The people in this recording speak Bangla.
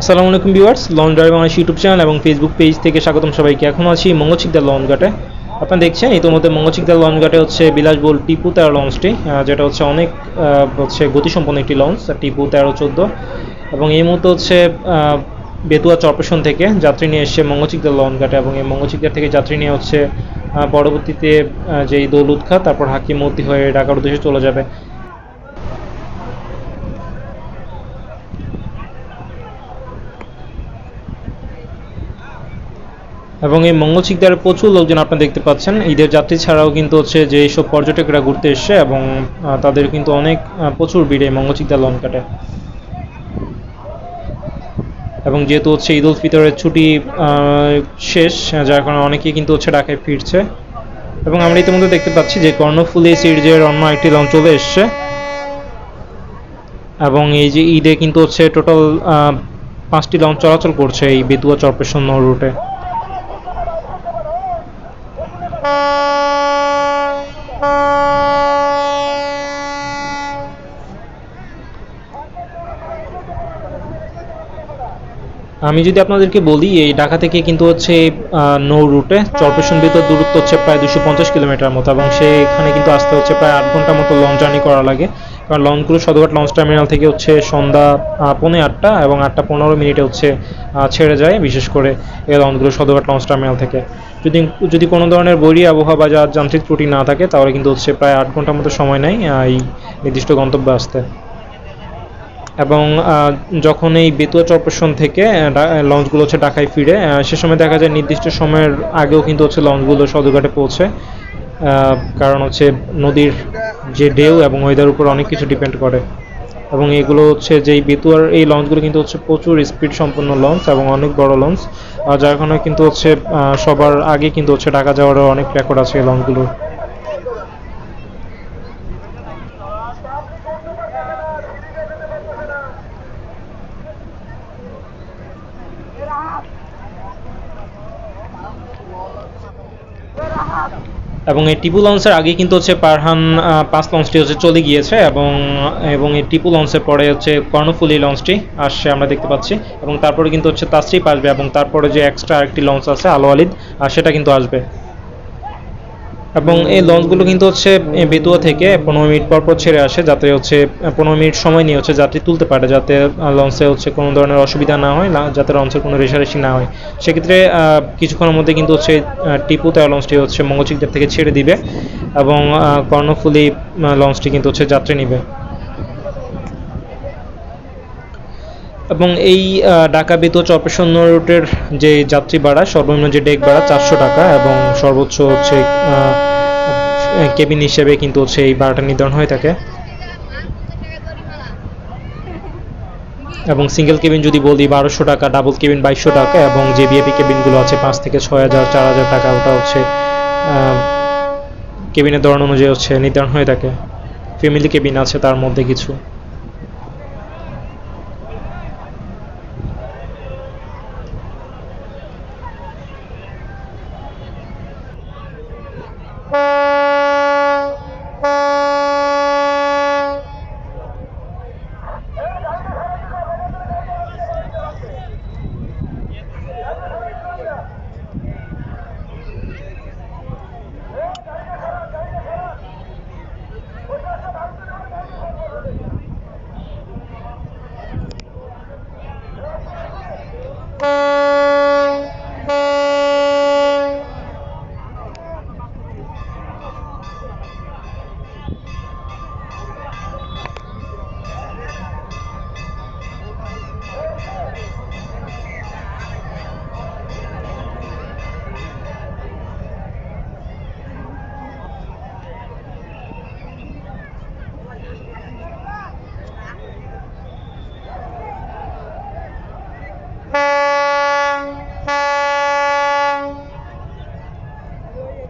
আসসালামু আলাইকুম ভিউয়ার্স লং ড্রাইভ আমার ইউটিউব চ্যানেল এবং ফেসবুক পেজ থেকে স্বাগতম সবাইকে। এখন আছি মঙ্গলচিকদার লঞ্চ ঘাটে। আপনারা দেখছেন, ইতিমধ্যে লঞ্চ ঘাটে হচ্ছে বিলাসবহুল টিপু তেরো লঞ্চটি যেটা হচ্ছে অনেক হচ্ছে গতিসম্পন্ন একটি লঞ্চ, টিপু তেরো চোদ্দ। এবং এই মুহূর্তে হচ্ছে বেতুয়া চরপেশন থেকে যাত্রী নিয়ে এসছে লঞ্চ ঘাটে এবং এই মঙ্গলচিকদার থেকে যাত্রী নিয়ে হচ্ছে পরবর্তীতে যেই দৌলুদ খা তারপর হাকিমতি হয়ে ঢাকার উদ্দেশ্যে চলে যাবে। এবং এই মঙ্গল শিকদারে প্রচুর লোকজন আপনারা দেখতে পাচ্ছেন। ঈদের যাত্রী ছাড়াও কিন্তু হচ্ছে যে সব পর্যটকরা ঘুরতে এসছে এবং তাদের কিন্তু অনেক প্রচুর ভিড় এই মঙ্গল শিকদার লন কাটে এবং যেহেতু হচ্ছে ঈদ উল ফিতরের ছুটি শেষ, যার কারণে অনেকেই কিন্তু হচ্ছে ঢাকায় ফিরছে। এবং আমরা ইতিমধ্যে দেখতে পাচ্ছি যে কর্ণফুলি সিরিজের অন্য একটি লঞ্চ চলে এসছে। এবং এই যে ঈদে কিন্তু হচ্ছে টোটাল পাঁচটি লঞ্চ চলাচল করছে এই বেতুয়া চরপেশন রুটে। Música আমি যদি আপনাদেরকে বলি, এই ঢাকা থেকে কিন্তু হচ্ছে নৌ রুটে চরপেশন ভিতর দূরত্ব হচ্ছে প্রায় দুশো পঞ্চাশ কিলোমিটার মতো এবং সেখানে কিন্তু আসতে হচ্ছে প্রায় আট ঘণ্টার মতো লং জার্নি করা লাগে। কারণ লঞ্চগুলো সদরঘাট লঞ্চ টার্মিনাল থেকে হচ্ছে সন্ধ্যা পৌনে আটটা এবং আটটা পনেরো মিনিটে হচ্ছে ছেড়ে যায়, বিশেষ করে এই লঞ্চগুলো সদরঘাট লঞ্চ টার্মিনাল থেকে। যদি যদি কোনো ধরনের বৈরী আবহাওয়া বা যা- যান্ত্রিক ত্রুটি না থাকে, তাহলে কিন্তু হচ্ছে প্রায় আট ঘণ্টার মতো সময় নেয় এই নির্দিষ্ট গন্তব্যে আসতে। এবং যখন এই বেতুয়া চরপেশন থেকে লঞ্চগুলো হচ্ছে ঢাকায় ফিরে সে সময় দেখা যায় নির্দিষ্ট সময়ের আগেও কিন্তু হচ্ছে লঞ্চগুলো সদরঘাটে পৌঁছে কারণ হচ্ছে নদীর যে ঢেউ এবং ওয়েদার উপর অনেক কিছু ডিপেন্ড করে। এবং এগুলো হচ্ছে যে বেতুয়ার, এই লঞ্চগুলো কিন্তু হচ্ছে প্রচুর স্পিড সম্পন্ন লঞ্চ এবং অনেক বড় লঞ্চ যার কারণে কিন্তু হচ্ছে সবার আগে কিন্তু হচ্ছে ঢাকা যাওয়ারও অনেক রেকর্ড আছে এই লঞ্চগুলোর। এবং এই টিপু লঞ্চের আগে কিন্তু হচ্ছে পারহান পাঁচ লঞ্চটি হচ্ছে চলে গিয়েছে এবং এবং এই টিপু লঞ্চের পরে হচ্ছে কর্ণফুলি লঞ্চটি আসছে আমরা দেখতে পাচ্ছি এবং তারপরে কিন্তু হচ্ছে তাসরিপ আসবে এবং তারপরে যে এক্সট্রা আরেকটি লঞ্চ আছে আলো আলিদ সেটা কিন্তু আসবে। এবং এই লঞ্চগুলো কিন্তু হচ্ছে বেতুয়া থেকে পনেরো মিনিট পর পর ছেড়ে আসে, যাতে হচ্ছে পনেরো মিনিট সময় নিয়ে হচ্ছে যাত্রী তুলতে পারে, যাতে লঞ্চে হচ্ছে কোনো ধরনের অসুবিধা না হয় যাতে লঞ্চের কোনো রেশারেশি না হয়। সেক্ষেত্রে কিছুক্ষণের মধ্যে কিন্তু হচ্ছে টিপু তেরো লঞ্চটি হচ্ছে মঙ্গলচিকদের থেকে ছেড়ে দিবে এবং কর্ণফুলি লঞ্চটি কিন্তু হচ্ছে যাত্রী নিবে। এবং এই ঢাকা বেতুয়া চরপেশন রুটের যে যাত্রী ভাড়া, সর্বনিম্ন যে ডেক ভাড়া চারশো টাকা এবং সর্বোচ্চ হচ্ছে কেবিন হিসেবে কিন্তু হচ্ছে এই ভাড়াটা নির্ধারণ হয়ে থাকে। এবং সিঙ্গেল কেবিন যদি বলি, বারোশো টাকা, ডাবল কেবিন বাইশশো টাকা এবং যে বিএপি কেবিনগুলো আছে পাঁচ থেকে ছয় হাজার, চার হাজার টাকা, ওটা হচ্ছে কেবিনের ধরন অনুযায়ী হচ্ছে নির্ধারণ হয়ে থাকে। ফ্যামিলি কেবিন আছে তার মধ্যে কিছু।